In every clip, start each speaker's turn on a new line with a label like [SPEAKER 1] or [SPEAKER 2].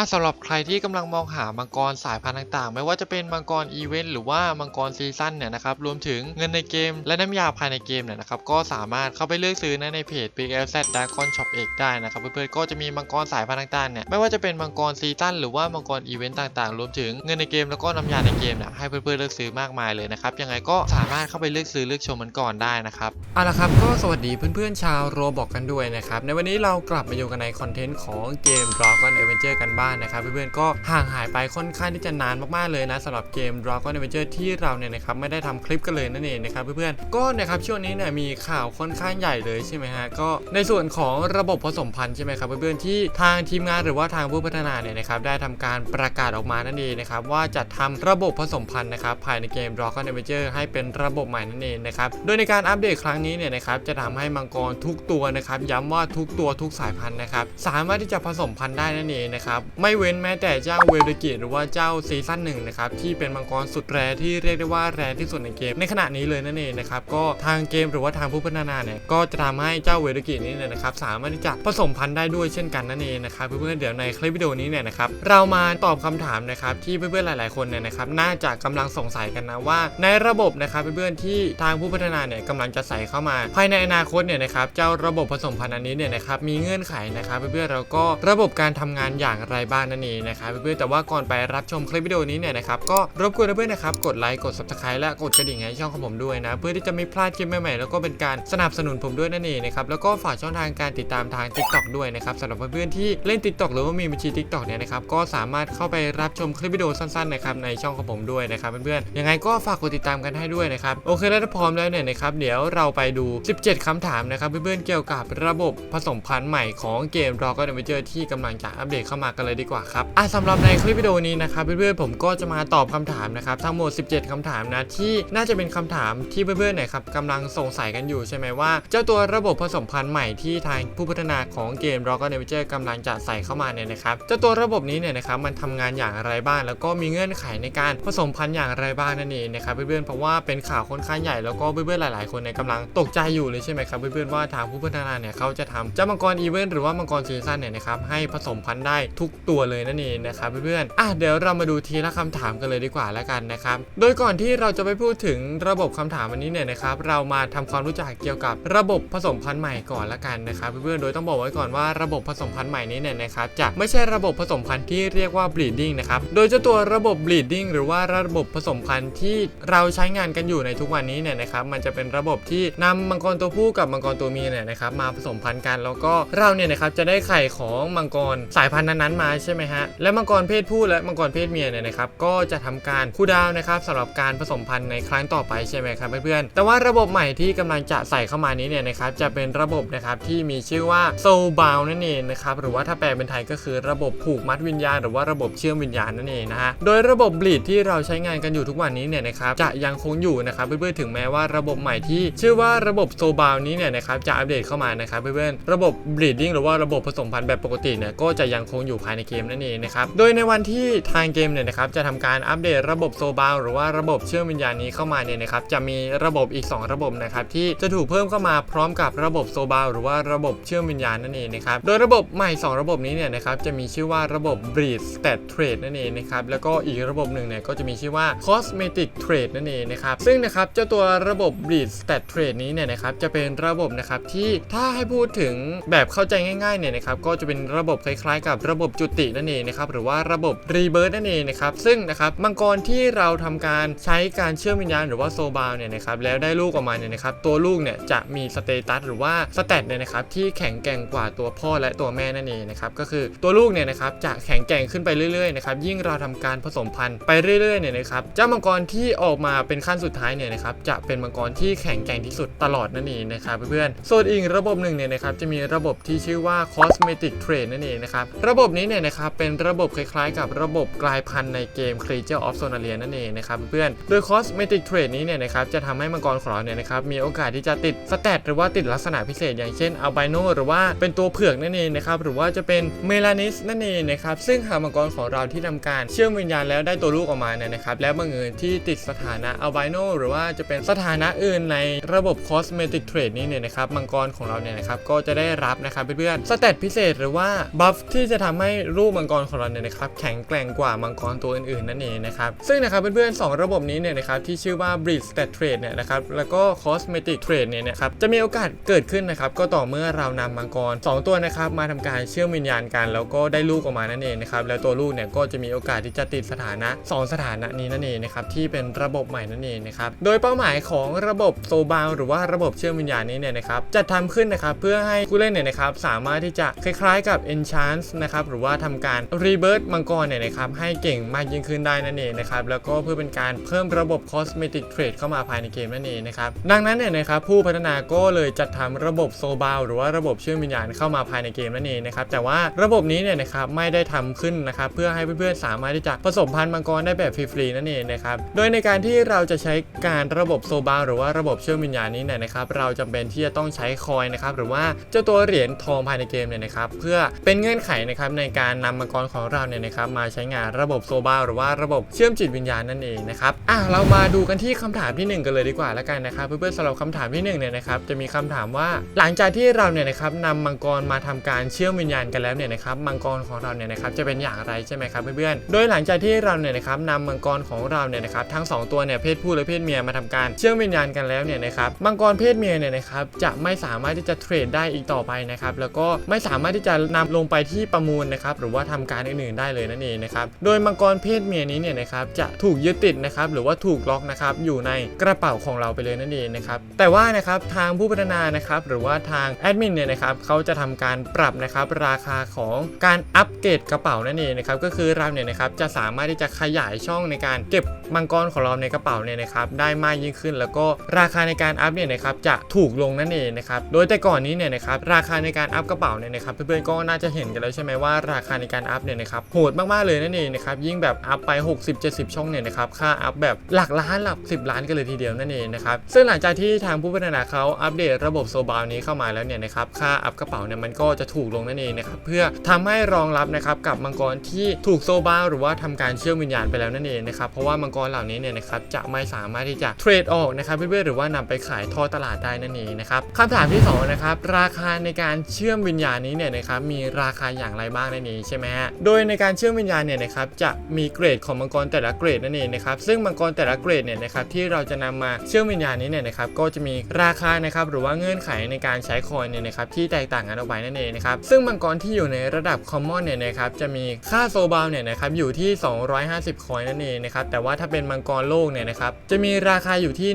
[SPEAKER 1] อะสำหรับใครที่กำลังมองหามังกรสายพันธุ์ต่างๆ ไม่ว่าจะเป็นมังกรอีเวนต์หรือว่ามังกรซีซั่นเนี่ยนะครับรวมถึงเงินในเกม และน้ำยาภายในเกมเนี่ยนะครับก็สามารถเข้าไปเลือกซื้อนะในเพจ Big LZ Dragon Shop เอกได้นะครับเพื่อนๆก็จะมีมังกรสายพันธุ์ต่างๆเนี่ยไม่ว่าจะเป็นมังกรซีซั่นหรือว่ามังกรอีเวนต์ต่างๆ รวมถึงเงินในเกมแล้วก็น้ำยาในเกมเนี่ยให้เพื่อนๆเลือกซื้อมากมายเลยนะครับยังไงก็สามารถเข้าไปเลือกซื้อเลือกชมมันก่อนได้นะครับเอาละครับก็สวัสดีเพื่อนๆชาวโรบอกกันด้วยนะครับในวันนี้เรากลับมาอยู่กันในคอนเทนต์ของเกม Dragon Adventure กันบ้างนะครับเพื่อนๆก็ห่างหายไปค่อนข้างที่จะนานมากๆเลยนะสำหรับเกม Dragon Adventure ที่เราเนี่ยนะครับไม่ได้ทำคลิปกันเลยนั่นเองนะครับเพื่อนๆก็นะครับช่วงนี้เนี่ยมีข่าวค่อนข้างใหญ่เลยใช่ไหมฮะก็ในส่วนของระบบผสมพันธุ์ใช่ไหมครับเพื่อนๆที่ทางทีมงานหรือว่าทางผู้พัฒนาเนี่ยนะครับได้ทำการประกาศออกมานั่นเองนะครับว่าจะทำระบบผสมพันธุ์นะครับภายในเกม Dragon Adventure ให้เป็นระบบใหม่นั่นเองนะครับโดยในการอัปเดตครั้งนี้เนี่ยนะครับจะทำให้มังกรทุกตัวนะครับย้ำว่าทุกตัวทุกสายพันธุ์นะครับสามารถที่จะผสมพันธุ์ได้นั่นเองนะครับไม่เว้นแม้แต่เจ้าเวลเดกิหรือว่าเจ้าซีซั่นหนึ่งนะครับที่เป็นมังกรสุดแรที่เรียกได้ว่าแรที่สุดในเกมในขณะนี้เลยนั่นเองนะครับก็ทางเกมหรือว่าทางผู้พัฒนาเนี่ยก็จะทำให้เจ้าเวลเดกินี้เนี่ยนะครับสามารถที่จะผสมพันธุ์ได้ด้วยเช่นกันนั่นเองนะครับเพื่อนๆเดี๋ยวในคลิปวิดีโอนี้เนี่ยนะครับเรามาตอบคำถามนะครับที่เพื่อนๆหลาย ๆคนเนี่ยนะครับน่าจะกำลังสงสัยกันนะว่า ในระบบนะครับเพื่อนๆที่ทางผู้พัฒนาเนี่ยกำลังจะใส่เข้ามา ภายในอนาคตเนี่ยนะครับเจ้าระบบผสมพันธุ์อันนี้เนี่ยนะครับมีเงื่อนไขนะครับเพื่อนๆแล้วก็ระบบการทำงานอย่างไรบ้างนั่นเองนะครับเพื่อนๆแต่ว่าก่อนไปรับชมคลิปวิดีโอนี้เนี่ยนะครับก็รบกวนเพื่อนๆนะครับกดไลค์กด subscribe และกดกระดิ่งให้ช่องของผมด้วยนะเพื่อที่จะไม่พลาดคลิปใหม่ๆแล้วก็เป็นการสนับสนุนผมด้วยนั่นเองนะครับแล้วก็ฝากช่องทางการติดตามทาง TikTok ด้วยนะครับสำหรับเพื่อนๆที่เล่น TikTok หรือว่ามีบัญชี TikTok เนี่ยนะครับก็สามารถเข้าไปรับชมคลิปวิดีโอสั้นๆนะครับในช่องของผมด้วยนะครับเพื่อนๆยังไงก็ฝากกดติดตามกันให้ด้วยนะครับโอเคแล้วถ้าพร้อมแล้วเนี่ยนะครับเดี๋ยวเราไปดู 17คำถามนะครับเพื่อนๆเกี่ยวกับระบบผสมพันธุ์ใหม่ของเกม Dragon Adventure ที่กำลังจะอัปเดตเข้ามากันเลยดีกว่าครับอะสำหรับในคลิปวิดีโอนี้นะครับเพื่อนๆผมก็จะมาตอบคำถามนะครับทั้งหมด 17คำถามนะที่น่าจะเป็นคำถามที่เพื่อนๆเนี่ยครับกำลังสงสัยกันอยู่ใช่ไหมว่า เจ้าตัวระบบผสมพันธุ์ใหม่ที่ทางผู้พัฒนาของเกม Dragon Adventure กำลังจะใส่เข้ามาเนี่ยนะครับเจ้าตัวระบบนี้เนี่ยนะครับมันทำงานอย่างไรบ้าง แล้วก็มีเงื่อนไขในการผสมพันธุ์อย่างไรบ้างนั่นเองนะครับเพื่อนๆเพราะว่าเป็นข่าวค่อนข้างใหญ่แล้วก็เพื่อนๆหลาย ๆ คนเนี่ยกำลังตกใจอยู่เลยใช่ไหมครับเพื่อนๆว่าทางผู้พัฒนาเนี่ยเขาจะทำเจ้ามังกรอีเวนต์หรือว่ามังกรซีซั่นเนี่ยนะครับให้ผสมพันธุ์ได้ทุกตัวเลยนั่นเองนะครับเพื่อนๆอะเดี๋ยวเรามาดูทีละคำถามกันเลยดีกว่าแล้วกันนะครับ โดยก่อนที่เราจะไปพูดถึงระบบคำถามวันนี้เนี่ยนะครับ เรามาทำความรู้จักเกี่ยวกับระบบผสมพันธุ์ใหม่ก่อนละกันนะครับเพื่อนๆโดยต้องบอกไว้ก่อนว่าระบบผสมพันธุ์ใหม่นี้เนี่ยนะครับจะไม่ใช่ระบบผสมพันธุ์ที่เรียกว่า breeding นะครับโดยเจ้าตัวระบบ breeding หรือว่าระบบผสมพันธุ์ที่เราใช้งานกันอยู่ในทุกวันนี้เนี่ยนะครับมันจะเป็นระบบที่นำมังกรตัวผู้กับมังกรตัวเมียเนี่ยนะครับมาผสมพันธุ์กันแล้วก็เราเนี่ยนะครับจะได้ไข่ของมังกรสายพันธุ์นั้นๆมาใช่ไหมฮะ และมังกรเพศผู้และมังกรเพศเมียเนี่ยนะครับ ก็จะทำการคูลดาวนะครับสำหรับการผสมพันธุ์ในครั้งต่อไปใช่ไหมครับเพื่อนๆ แต่ว่าระบบใหม่ที่กำลังจะใส่เข้ามานี้เนี่ยนะครับ จะเป็นระบบนะครับที่มีชื่อว่า Soul Bound นั่นเองนะครับ หรือว่าถ้าแปลเป็นไทยก็คือระบบผูกมัดวิญญาณ หรือว่าระบบเชื่อมวิญญาณนั่นเองนะฮะ โดยระบบ bleed ที่เราใช้งานกันอยู่ทุกวันนี้เนี่ยนะครับ จะยังคงอยู่นะครับเพื่อนๆ ถึงแม้ว่าระบบใหม่ที่ ชื่อว่าระบบ Soul Bound นี้เนี่ยนะครับจะอัปเดตเข้ามานะครับเพื่อนๆ ระบบ bleeding หรือว่าระบบผสมพันธุ์แบบปกติเนี่ยก็จะยังคงอยู่ภายในเกมนั่นเองนะครับ โดยในวันที่ทางเกมเนี่ยนะครับจะทำการอัปเดตระบบ Soul Bound หรือว่าระบบเชื่อมวิญญาณนี้เข้ามาเนี่ยนะครับจะมีระบบอีก 2 ระบบนะครับที่จะถูกเพิ่มเข้ามาพร้อมกับระบบ Soul Bound หรือว่าระบบเชื่อมวิญญาณนั่นเองนะครับ โดยระบบใหม่ 2 ระบบนี้เนี่ยนะครับจะมีชื่อว่าระบบ Breed Stat Trade นั่นเองนะครับแล้วก็อีกระบบหนึ่งเนี่ยก็จะมีชื่อว่า Cosmetic Trade นั่นเองนะครับซึ่งนะครับเจ้าตัวระบบ Breed Stat Trade นี้เนี่ยนะครับจะเป็นระบบนะครับที่ถ้าให้พูดถึงแบบเข้าใจง่ายๆเนี่ยนะครับก็จะเป็นระบบคล้ายๆ กับระบบจุตินั่นเองนะครับหรือว่าระบบ Rebirth นั่นเองนะครับซึ่งนะครับมังกรที่เราทำการใช้การเชื่อมวิญญาณหรือว่าโซบาเนี่ยนะครับแล้วได้ลูกออกมาเนี่ยนะครับตัวลูกเนี่ยจะมีสเตตัสหรือว่าสเตตเนี่ยนะครับที่แข็งแกร่งกว่าตัวพ่อและตัวแม่นั่นเองนะครับก็คือตัวลูกเนี่ยนะครับจะแข็งแกร่งขึ้นไปเรื่อยๆนะครับยิ่งเราทำการผสมพันธุ์ไปเรื่อยๆเนี่ยนะครับเจ้ามังกรที่ออกมาเป็นขั้นสุดท้ายเนี่ยนะครับจะเป็นมังกรที่แข็งแกร่งที่สุดตลอดนั่นเองนะครับเพื่อนๆส่วนอีกระบบหนึ่งเนี่ยนะครับจะมีระบบที่ชื่อว่า cosmetic trade นั่นเองนะครับระบบนี้เนี่ยนะครับเป็นระบบคล้ายๆ กับระบบกลายพันธุ์ในเกม Creature of Sonaria นั่นเองนะครับเพื่อนๆโดย cosmetic trade นี้เนี่ยนะครับจะทำให้มังกรของเราเนี่ยนะครับมีโอกาสที่จะติดสเตตหรือว่าติดลักษณะพิเศษ อย่างเช่น albino หรือว่าเป็นตัวเผือกนั่นเองนะครับหรือว่าจะเป็นเมลานิสนั่นเองนะครับซึ่งหากมังกรของเราที่ทำการเชื่อมวิญญาณแล้วได้ตัวลูกออกมาเนี่ยนะครับแล้วบังเอิญที่ติดสถานะ albino หรือว่าจะเป็นสถานะอื่นในระบบ cosmetic trade นี้เนี่ยนะครับมังกรของเราเนี่ยนะครับก็จะได้รับนะครับเพื่อนๆสเตตพิเศษหรือว่าบัฟที่จะทำให้รูปมังกรของเราเนี่ยนะครับแข็งแกร่งกว่ามังกรตัวอื่นๆนั่นเองนะครับซึ่งนะครับเพื่อนๆสองระบบนี้เนี่ยนะครับที่ชื่อว่า Breed Stat Trade เนี่ยนะครับแล้วก็ Cosmetic Trade เนี่ยนะครับจะมีโอกาสเกิดขึ้นนะครับก็ต่อเมื่อเรานำมังกร 2 ตัวนะครับมาทำการเชื่อมวิญญาณกัน แล้วก็ได้ลูกออกมานั่นเองนะครับแล้วตัวลูกเนี่ยก็จะมีโอกาสที่จะติดสถานะ 2 สถานะนี้นั่นเองนะครับที่เป็นระบบใหม่นั่นเองนะครับโดยเป้าหมายของระบบโซบาหรือว่าระบบเชื่อมวิญญาณนี้เนี่ยนะครับจะทำขึ้นนะครับเพื่อให้ผู้เล่นเนี่ยนะครับสามารถที่จะคล้ายๆกับ Enchant นะครับหรือว่าทำการ Rebirth มังกรเนี่ยนะครับให้เก่งมากยิ่งขึ้นได้นั่นเองนะครับแล้วก็เพื่อเป็นการเพิ่มระบบ Cosmetic Trade เข้ามาภายในเกมนั่นเองนะครับดังนั้นเนี่ยนะครับผู้พัฒนาก็เลยจัดทำระบบโซบาหรือว่าระบบเชื่อมวิญญาณเข้ามาภายในเกมนั่นเองนะครับแต่ว่าระบบนี้เนี่ยนะครับไม่ได้ทำขึ้นนะครับเพื่อให้เพื่อนๆสามารถที่จะผสมพันธุ์มังกรได้แบบฟรีๆนั่นเองนะครับโดยในการที่เราจะใช้การระบบโซบาหรือว่าระบบเชื่อมวิญญาณนี้เนี่ยนะครับเราจำเป็นที่จะต้องใช้คอยนะครับหรือว่าเจ้าตัวเหรียญทองภายในเกมเนี่ยนะครับเพื่อเป็นเงื่อนไขนะครับในการนำมังกรของเราเนี่ยนะครับมาใช้งานระบบโซบาหรือว่าระบบเชื่อมจิตวิญญาณนั่นเองนะครับอะเรามาดูกันที่คำถามที่หนึ่งกันเลยดีกว่าแล้วกันนะครับเพื่อนๆสำหรับคำถามที่หนึ่งเนี่ยนะครับจะมีคำถามว่าหลังจากที่เราเนี่ยนะครับนำมังกรมาทำการเชื่อมวิญญาณกันแล้วเนี่ยนะครับมังกรของเราเนี่ยนะครับจะเป็นอย่างไรใช่ไหมครับเพื่อนๆโดยหลังจากที่เราเนี่ยนะครับนำมังกรของเราเนี่ยนะครับทั้งสองตัวเนี่ยเพศผู้และเพศเมียมาทำการเชื่อมวิญญาณกันแล้วเนี่ยนะครับมังกรเพศเมียเนี่ยนะครับจะไม่สามารถที่จะเทรดได้อีกต่อไปนะครับแล้วก็ไม่สามารถที่จะนำลงไปที่ประมูลนะครับหรือว่าทำการอื่นๆได้เลยนั่นเองนะครับโดยมังกรเพศเมียนี้เนี่ยนะครับจะถูกยึดติดนะครับหรือว่าถูกล็อกนะครับอยู่ในกระเป๋าของเราไปเลยนั่นเองนะครับแต่ว่านะครับทางผู้พัฒนานะครับหรือว่าทางแอดมินเนี่ยนะครับเขาจะทำการปรับนะครับราคาของการอัปเกรดกระเป๋านั่นเองนะครับก็คือเราเนี่ยนะครับจะสามารถที่จะขยายช่องในการเก็บมังกรของเราในกระเป๋าเนี่ยนะครับได้มากยิ่งขึ้น แล้วก็ราคาในการอัพเนี่ยนะครับจะถูกลงนั่นเองนะครับโดยแต่ก่อนนี้เนี่ยนะครับราคาในการอัพกระเป๋าเนี่ยนะครับเพื่อนๆก็น่าจะเห็นกันแล้วใช่ไหมว่าราราคาในการอัพเนี่ยนะครับโหดมากๆเลยนั่นเองนะครับยิ่งแบบอัพไป 60-70 ช่องเนี่ยนะครับค่าอัพแบบหลักล้านหลัก 10 ล้านกันเลยทีเดียวนั่นเองนะครับซึ่งหลังจากที่ทางผู้พัฒนาเขาอัปเดตระบบโซบาลนี้เข้ามาแล้วเนี่ยนะครับค่าอัพกระเป๋าเนี่ยมันก็จะถูกลงนั่นเองนะครับเพื่อทำให้รองรับนะครับกับมังกรที่ถูกโซบาหรือว่าทำการเชื่อมวิญญาณไปแล้วนั่นเองนะครับเพราะว่ามังกรเหล่านี้เนี่ยนะครับจะไม่สามารถที่จะเทรดออกนะครับเพื่อนๆหรือว่านำไปขายทอดตลาดได้นั่นเองนะครับคำถามที่สองนะครับราคาในการเชื่อมวิญญาณนี้เนี่ยนะครับมีราคาอย่างไรบ้างนั่นเองใช่ไหมฮะ โดยในการเชื่อมวิญญาณเนี่ยนะครับจะมีเกรดของมังกรแต่ละเกรดนั่นเองนะครับ ซึ่งมังกรแต่ละเกรดเนี่ยนะครับที่เราจะนำมาเชื่อมวิญญาณนี้เนี่ยนะครับก็จะมีราคานะครับหรือว่าเงื่อนไขในการใช้คอยเนี่ยนะครับที่แตกต่างกันออกไปนั่นเองนะครับ ซึ่งมังกรที่อยู่ในระดับคอมมอนเนี่ยนะครับจะมีค่าโซบาลเนี่ยนะครับอยู่ที่ 250 คอยนั่นเองนะครับ แต่ว่าถ้าเป็นมังกรโลกเนี่ยนะครับจะมีราคาอยู่ที่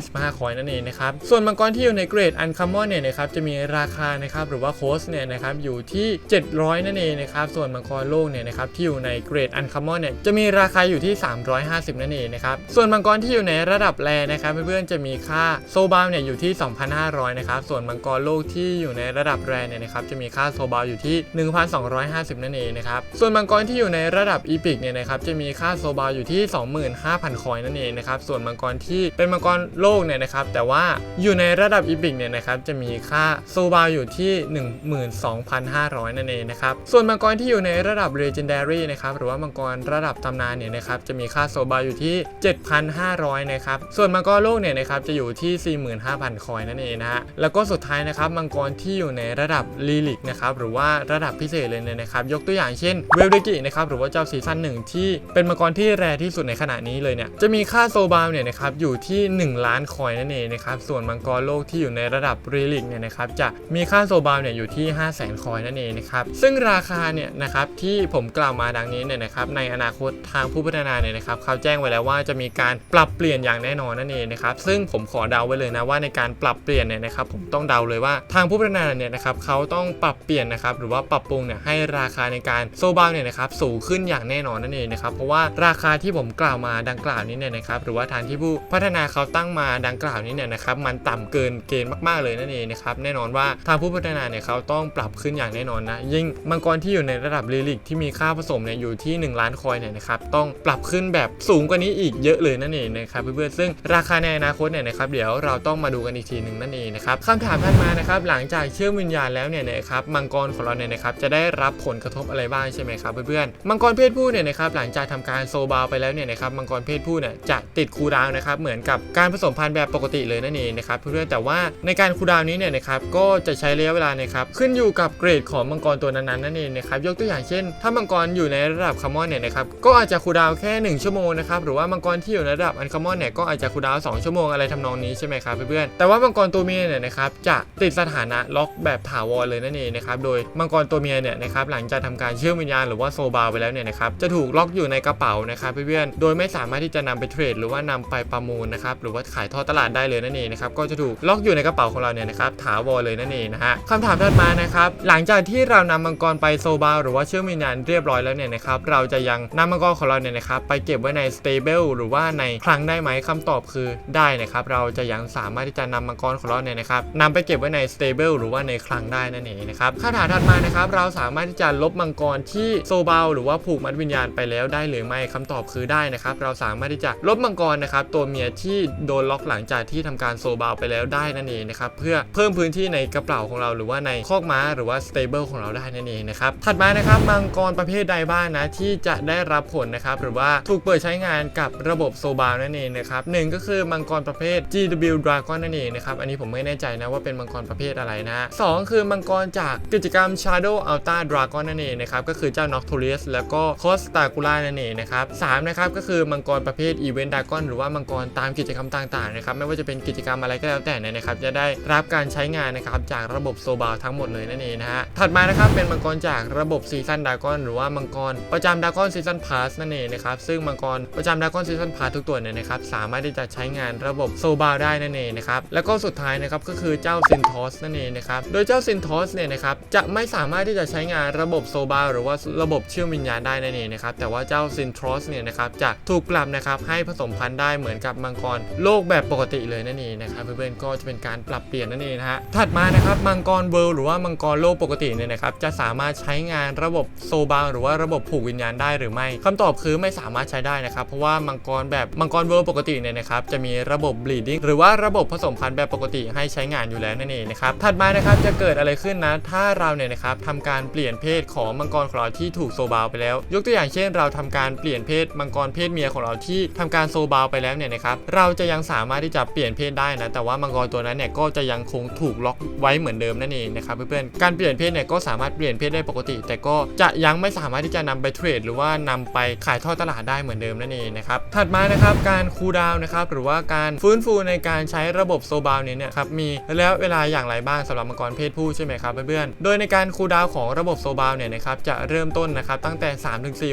[SPEAKER 1] 125 คอยนั่นเองนะครับ ส่วนมังกรที่อยู่ในเกรดอันคอมมอนเนี่ยนะครับจะมีราคานะครับหรือว่าโคสเนี่ยนะครับอยู่ที่ 700 นั่นเองนะครับ ส่วนมังกรโลกเนี่ยนะครับที่อยู่ในเกรดอันคอมมอนเนี่ยจะมีราคาอยู่ที่ 350 นั่นเองนะครับ ส่วนมังกรที่อยู่ในระดับแรนะครับเพื่อนๆจะมีค่าโซบาลเนี่ยอยู่ที่ 2,500 นะครับ ส่วนมังกรโลกที่อยู่ในระดับแรเนี่ยนะครับจะมีค่าโซบาลอยู่ที่ 1,250 นั่นเองนะครับ ส่วนมังกรที่อยู่ในระดับอีพิกเนี่ยนะครับจะมีค่าโซบาลอยู่ที่ 25,000 คอยนั่นเองนะครับ ส่วนมังกรที่เป็นมังกรโลกเนี่ยนะครับแต่ว่าอยู่ในระดับอีพิกเนี่ยนะครับจะมีค่าโซบาอยู่ที่ 12,500 นั่นเองนะครับ ส่วนมังกรที่อยู่ในระดับ Legendary นะครับหรือว่ามังกรระดับตำนานเนี่ยนะครับจะมีค่าโซบาอยู่ที่ 7,500นะครับส่วนมังกรโลกเนี่ยนะครับจะอยู่ที่ 45,000 คอยนั่นเองนะฮะแล้วก็สุดท้ายนะครับมังกรที่อยู่ในระดับลีลิกนะครับหรือว่าระดับพิเศษเลยเนี่ยนะครับยกตัวอย่างเช่นเวลเดกินะครับหรือว่าเจ้าซีซั่นหนึ่งที่เป็นมังกรที่แรที่สุดในขณะนี้เลยเนี่ยจะมีค่าโซบาเนี่ยนะครับอยู่ที่ 1 ล้านคอยนั่นเองนะครับส่วนมังกรโลกที่อยู่ในระดับรีลิกเนี่ยนะครับจะมีค่าโซบาเนี่ยอยู่ที่ 5 0 0 0 0 0คอยนั่นเองนะครับซึ่งราคาเนี่ยนะครับที่ผมกล่าวมาดังนี้เนี่ยนะครับในอนาคตทางผู้พัฒนาเนี่ยนะครับเขาแจ้งไว้แล้วว่าจะมีการปรับเปลี่ยนอย่างแน่นอนนั่นเองนะครับซึ่งผมขอเดาไว้เลยนะว่าในการปรับเปลี่ยนเนี่ยนะครับผมต้องเดาเลยว่าทางผู้พัฒนาเนี่ยนะครับเขาต้องปรับเปลี่ยนนะครับหรือว่าปรับปรุงเนี่ยให้ราคาในการโซบาเนี่ยนะครับสูงขึ้นอย่างแน่นอนนั่นเองนะครับเพราะว่าราคาที่ผมกล่าวมาดังกล่าวนี้เนี่ยนะครับหรือว่าทางที่ผู้พัฒนาเขาตั้งมาดังกล่าวนี้เนี่ยนะครับมันต่ำเกินเกณฑ์มากๆเลยนั่นเองนะครับแน่นอนว่าทางผู้พัฒนาเนี่ยเขาต้องปรับขึ้นอย่างแน่นอนนะยิ่งมังกรที่อยู่ในระดับลิลิกที่มีค่าผสมเนี่ยอยู่ที่ 1 ล้านคอยเนี่ยนะครับต้องปรับขึ้นแบบสูงกว่านี้อีกเยอะเลยนั่นเองนะครับเพื่อนๆซึ่งราคาในอนาคตเนี่ยนะครับเดี๋ยวเราต้องมาดูกันอีกทีหนึ่งนั่นเองนะครับคำถามถัดมานะครับหลังจากเชื่อมวิญญาณแล้วเนี่ยนะครับมังกรของเราเนี่ยนะครับจะได้รับผลกระทบอะไรบ้างใช่ไหมครับเพื่อนๆมังกรเพศผู้เนี่ยนะครับหลังจากทำการโซบาไปแล้วเนี่ยนะครับมังกรเพศผู้เนี่ยจะติดคูดาวนะครับเหมือนกับการผสมพันธุ์แบบปกติเลยนั่นเองนะครับเพื่อนๆแต่ว่าในการคูดาวน์นี้เนี่ยนะครับก็จะใช้ระยะเวลานะครับขึ้นอยู่กับเกรดของมังกรตัวนั้นๆนั่นเองนะครับนะครับยกตัวอย่างเช่น ถ้ามังกรอยู่ในระดับคอมมอนเนี่ยนะครับก็อาจจะคูดาวแค่ 1 ชั่วโมงนะครับหรือว่ามังกรที่อยู่ในระดับอันคอมมอนเนี่ยก็อาจจะคูดาว2ชั่วโมงอะไรทำนองนี้ใช่ไหมครับเพื่อนๆแต่ว่ามังกรตัวเมียเนี่ยนะครับจะติดสถานะล็อกแบบถาวรเลยนั่นเองนะครับโดยมังกรตัวเมียเนี่ยนะครับหลังจากทำการเชื่อมวิญญาณหรือว่าโซบาไปแล้วเนี่ยนะครับจะถูกล็อกอยู่ในกระเป๋านะครับเพื่อนๆโดยไม่สามารถที่จะนำไปเทรดหรือว่านำไปประมูลนะครับหรือว่าขายทอดตลาดได้เลยนั่นเองนะครับก็จะถูกล็อกอยู่ในกระเป๋าของเราเนี่ยนะครับถาวรเลยนั่นเองนะฮะคำถามถัดมานะครับหลังจากที่เรานำมังกรไปโซบาหรือว่าเชื่อมวิญญาณเรียบร้อยแล้วเนี่ยนะครับเราจะยังนำมังกรของเราเนี่ยนะครับไปเก็บไว้ในสเตเบิลหรือว่าในคลังได้ไหมคำตอบคือได้นะครับเราจะยังสามารถที่จะนำมังกรของเราเนี่ยนะครับนำไปเก็บไว้ในสเตเบิลหรือว่าในคลังได้นั่นเองนะครับคำถามถัดมานะครับเราสามารถที่จะลบมังกรที่โซบาหรือว่าผูกมัดวิญญาณไปแล้วได้หรือไม่คำตอบคือได้นะครับเราสามารถที่จะลบมังกรนะครับตัวเมียที่โดนล็อกหลังจากที่ทำการโซบาไปแล้วได้นั่นเองนะครับเพื่อเพิ่มพื้นที่ในกระเป๋าของเราหรือว่าในคอกม้าหรือว่าสเตเบิลของเราได้นั่นเองนะครับถัดมานะครับมังกรประเภทใดบ้างนะที่จะได้รับผลนะครับหรือว่าถูกเปิดใช้งานกับระบบโซบานั่นเองนะครับหนึ่งก็คือมังกรประเภท GW Dragon นั่นเองนะครับอันนี้ผมไม่แน่ใจนะว่าเป็นมังกรประเภทอะไรนะสองคือมังกรจากกิจกรรม Shadow Alta Dragon นั่นเองนะครับก็คือเจ้า Nocturus แล้วก็ Costacula นั่นเองนะครับสามนะครับก็คือมังกรประเภท Event Dragon หรือว่ามังกรตามกิจกรรมต่างๆนะครับไม่ว่าจะเป็นกิจกรรมอะไรก็แล้วแต่เนี่ยนะครับจะได้รับการใช้งานนะครับจากระบบโซบาทั้งหมดเลยนั่นเองนะฮะถัดมานะครับเป็นมังกรจากระบบซีซันดากอนหรือว่ามังกร ประจำดากอนซีซันพาสนั่นเองนะครับซึ่งมังกรประจำดากอนซีซันพาสทุกตัวเนี่ยนะครับสามารถที่จะใช้งานระบบโซบาได้นั่นเองนะครับแล้วก็สุดท้ายนะครับก็คือเจ้าซินทอสนั่นเองนะครับโดยเจ้าซินทอสเนี่ยนะครับจะไม่สามารถที่จะใช้งานระบบโซบาหรือว่าระบบเชื่อมวิญญาณได้นั่นเองนะครับแต่ว่าเจ้าซินทอสเนี่ยนะครับจะถูกปรับนะครับให้ผสมพันธุ์ได้เหมือนกับมังกรโลกแบบปกติเลยนั่นเองนะครับเพื่อนๆก็จะเป็นการปรับเปลี่ยนนั่นเองนะฮะถัดมานะครับมังกรเวิลด์หรือว่ามังกรโลกปกติเนี่ยนะครับจะสามารถใช้งานระบบโซบาหรือว่าระบบผูกวิญญาณได้หรือไม่คำตอบคือไม่สามารถใช้ได้นะครับ เพราะว่ามังกรแบบมังกรเวิลด์ปกติเนี่ยนะครับจะมีระบบ bleeding หรือว่าระบบผสมพันธุ์แบบปกติให้ใช้งานอยู่แล้วนั่นเองนะครับถัดมานะครับจะเกิดอะไรขึ้นนะ ถ้าเราเนี่ยนะครับทำการเปลี่ยนเพศของมังกรของเราที่ถูกโซบาไปแล้ว ยกตัวอย่างเช่น เราทำการเปลี่ยนเพศมังกรเพศเมียของเราที่ทำการโซบาไปแล้วเนี่ยนะครับเราจะยังสามารถที่จะเปลี่ยนเพศได้นะแต่ว่ามังกรตัวนั้นเนี่ยก็จะยังคงถูกล็อกไว้เหมือนเดิมนั่นเองนะครับเพื่อนๆการเปลี่ยนเพศเนี่ยก็สามารถเปลี่ยนเพศได้ปกติแต่ก็จะยังไม่สามารถที่จะนำไปเทรดหรือว่านำไปขายทอดตลาดได้เหมือนเดิมนั่นเองนะครับถัดมานะครับการคูลดาวน์นะครับหรือว่าการฟื้นฟูในการใช้ระบบโซบาวเนี่ยครับมีระยะเวลาอย่างไรบ้างสำหรับมังกรเพศผู้ใช่ไหมครับเพื่อนๆโดยในการคูลดาวน์ของระบบโซบาวเนี่ยนะครับจะเริ่มต้นนะครับตั้งแต่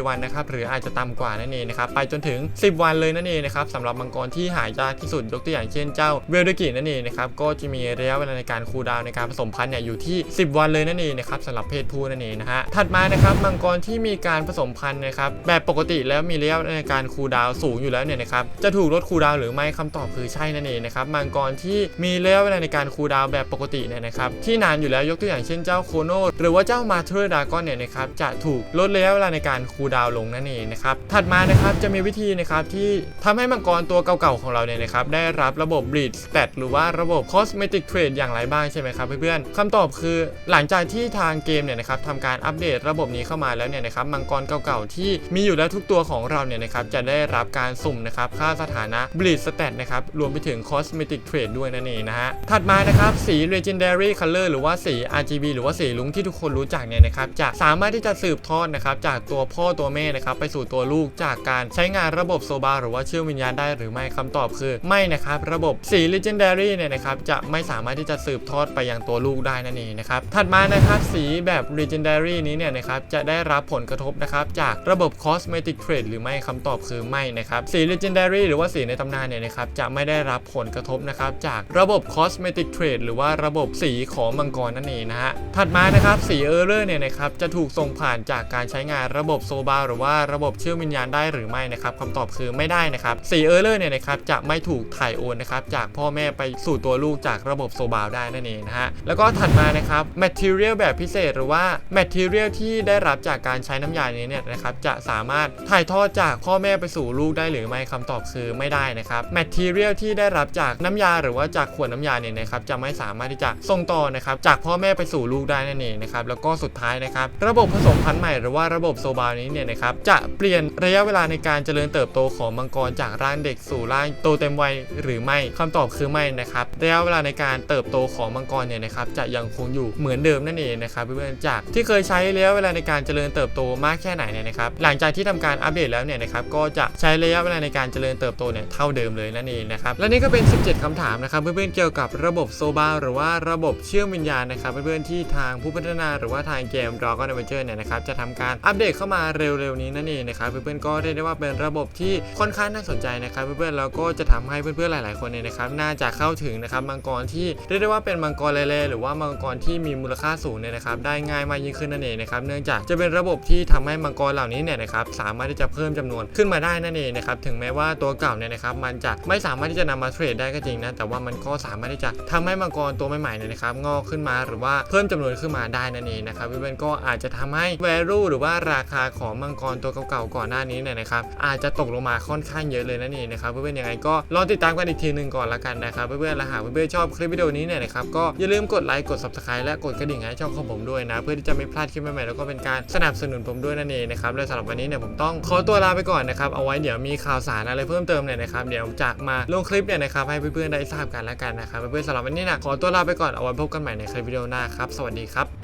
[SPEAKER 1] 3-4 วันนะครับหรืออาจจะต่ำกว่านั่นเองนะครับไปจนถึง 10 วันเลยนั่นเองนะครับสำหรับมังกรที่หายากที่สุดยกตัวอย่างเช่นเจ้าเวลดกินั่นเองนะครับก็จะมีระยะเวลาในการคูลดาวน์ในการผสมพันธุ์เนี่ยอยู่ที่ 10 วันเลยนั่นเองนะครับสำหรับเพศผู้นั่นเองนะฮะ ถัดมานะครับมังกรที่มีการผสมพันธุ์นะครับแบบปกติแล้วมีระยะเวลาในการคูลดาวสูงอยู่แล้วเนี่ยนะครับจะถูกลดคูลดาวหรือไม่คำตอบคือใช่นั่นเองนะครับมังกรที่มีระยะเวลาในการคูลดาวแบบปกติเนี่ยนะครับที่นานอยู่แล้วยกตัวอย่างเช่นเจ้าโคโนหรือว่าเจ้ามาเทอร์ดากอนเนี่ยนะครับจะถูกลดระยะเวลาในการคูลดาวลงนั่นเองนะครับถัดมานะครับจะมีวิธีนะครับที่ทำให้มังกรตัวเก่าๆของเราเนี่ยนะครับได้รับระบบ bleed stat หรือว่าระบบ cosmetic trade อย่างไรบ้างใช่ไหมครับเพื่อนๆคำตอบคือหลังจากที่ทางเกมเนี่ยนะครับทำการอัปเดตระบบนี้เข้ามาแล้วเนี่ยนะครับมังกรเก่าๆที่มีอยู่แล้วทุกตัวของเราเนี่ยนะครับจะได้รับการสุ่มนะครับค่าสถานะ bleed stat นะครับรวมไปถึง cosmetic trade ด้วยนั่นเองนะฮะถัดมานะครับสี legendary color หรือว่าสี RGB หรือว่าสีลุงที่ทุกคนรู้จักเนี่ยนะครับจะสามารถที่จะสืบทอดนะครับจากตัวพ่อตัวแม่นะครับไปสู่ตัวลูกจากการใช้งานระบบโซบาหรือว่าเชื่อมวิญญาณได้หรือไม่คำตอบคือไม่นะครับระบบสี legendary เนี่ยนะครับจะไม่สามารถที่จะสืบทอดไปยังตัวลูกได้นั่นเองนะครับถัดมานะครับสีแบบ legendary นี้เนี่ยนะครับจะได้รับผลกระทบนะครับจากระบบ cosmetic trade หรือไม่คำตอบคือไม่นะครับสี legendary หรือว่าสีในตำนานเนี่ยนะครับจะไม่ได้รับผลกระทบนะครับจากระบบ cosmetic trade หรือว่าระบบสีของมังกรนั่นเองนะฮะถัดมานะครับสี error เนี่ยนะครับจะถูกส่งผ่านจากการใช้งานระบบโซบาหรือว่าระบบเชื่อมวิญญาณได้หรือไม่นะครับคำตอบคือไม่ได้นะครับสี error เนี่ยนะครับจะไม่ถูกถ่ายโอนนะครับจากพ่อแม่ไปสู่ตัวลูกจากระบบโซบาได้นั่นเองนะฮะแล้วก็ถัดมานะครับ material แบบพิเศษหรือว่า material ที่ได้รับจากการใช้น้ำยานี้เนี่ยนะครับจะสามารถถ่ายทอดจากพ่อแม่ไปสู่ลูกได้หรือไม่คำตอบคือไม่ได้นะครับ material ที่ได้รับจากน้ำยาหรือว่าจากขวดน้ำยาเนี่ยนะครับจะไม่สามารถที่จะส่งต่อนะครับจากพ่อแม่ไปสู่ลูกได้นั่นเองนะครับแล้วก็สุดท้ายนะครับระบบผสมพันธุ์ใหม่หรือว่าระบบโซบานี้เนี่ยนะครับจะเปลี่ยนระยะเวลาในการเจริญเติบโตของมังกรจากร่างเด็กสู่ร่างโตเต็มวัยหรือไม่คำตอบคือไม่นะครับระยะเวลาในการเติบโตของมังกรเนี่ยนะครับจะยังคงอยู่เหมือนเดิมนั่นเองนะครับเพื่อนๆจากที่เคยใช้ระยะเวลาในการเจริญเติบโตมากแค่ไหนเนี่ยนะครับหลังจากที่ทำการอัปเดตแล้วเนี่ยนะครับก็จะใช้ระยะเวลาในการเจริญเติบโตเนี่ยเท่าเดิมเลยนั่นเองนะครับและนี่ก็เป็น 17คำถามนะครับเพื่อนๆเกี่ยวกับระบบโซบาหรือว่าระบบเชื่อมวิญญาณนะครับเพื่อนๆที่ทางผู้พัฒนาหรือว่าทางเกม Dragon Adventure เนี่ยนะครับจะทำการอัปเดตเข้ามาเร็วๆนี้นั่นเองนะครับเพื่อนๆก็เรียกได้ว่าเป็นระบบที่ค่อนข้างน่าสนใจนะครับเพื่อนๆแล้วก็จะทำให้เพื่อนๆหลาย ๆคนเนี่ยนะครับน่าจะเข้าถึงนะครับมังกรที่เรียกได้ว่าเป็นมังกรเลๆหรือว่ามังกรที่มีมูลค่าสูงเนี่ยนะครับได้ง่ายมากยิ่งขึ้นนั่นเองนะครับเนื่องจากจะเป็นระบบที่ทำให้มังกรเหล่านี้เนี่ยนะครับสามารถที่จะเพิ่มจำนวนขึ้นมาได้นั่นเองนะครับถึงแม้ว่าตัวเก่าเนี่ยนะครับมันจะไม่สามารถที่จะนำมาเทรดได้ก็จริงนะแต่ว่ามันก็สามารถที่จะทำให้มังกรตัวใหม่ๆเนี่ยนะครับงอกขึ้นมาหรือว่าเพิ่มจำนวนขึ้นมาได้นั่นเองนะครับเพื่อนๆก็อาจจะทำให้ value หรือว่าราคาของมังกรตัวเก่าๆก่อนหน้านี้เนี่ยนะครับอาจจะตกลงมาค่อนข้างเยอะเลยนั่นเองนะครับเพื่อนๆยังไงก็รอติดตามกันอีกทีหนึ่งก่อนละกันนะครับเพื่อนๆและหากเพื่อนๆชอบคลิปวิดีโอนี้เนี่ยนะครับก็อย่าลืมกดไลค์กด subscribe และกดกระดิ่งให้ช่องของผมด้วยนะเพื่อที่จะไม่พลาดคลิปใหม่ๆแล้วก็เป็นการสนับสนุนผมด้วยนั่นเองนะครับและสำหรับวันนี้เนี่ยผมต้องขอตัวลาไปก่อนนะครับเอาไว้เดี๋ยวมีข่าวสารอะไรเพิ่มเติมเนี่ยนะครับเดี๋ยวจะมาลงคลิปเนี่ยนะครับให้เพื่อนๆได้ทราบกันแล้วกันนะครับเพื่อนๆสำหรับวันนี้นะขอตัวลาไปก่อนเอาไว้พบกันใหม่ในคลิปวิดีโอหน้าครับสวัสดีครับ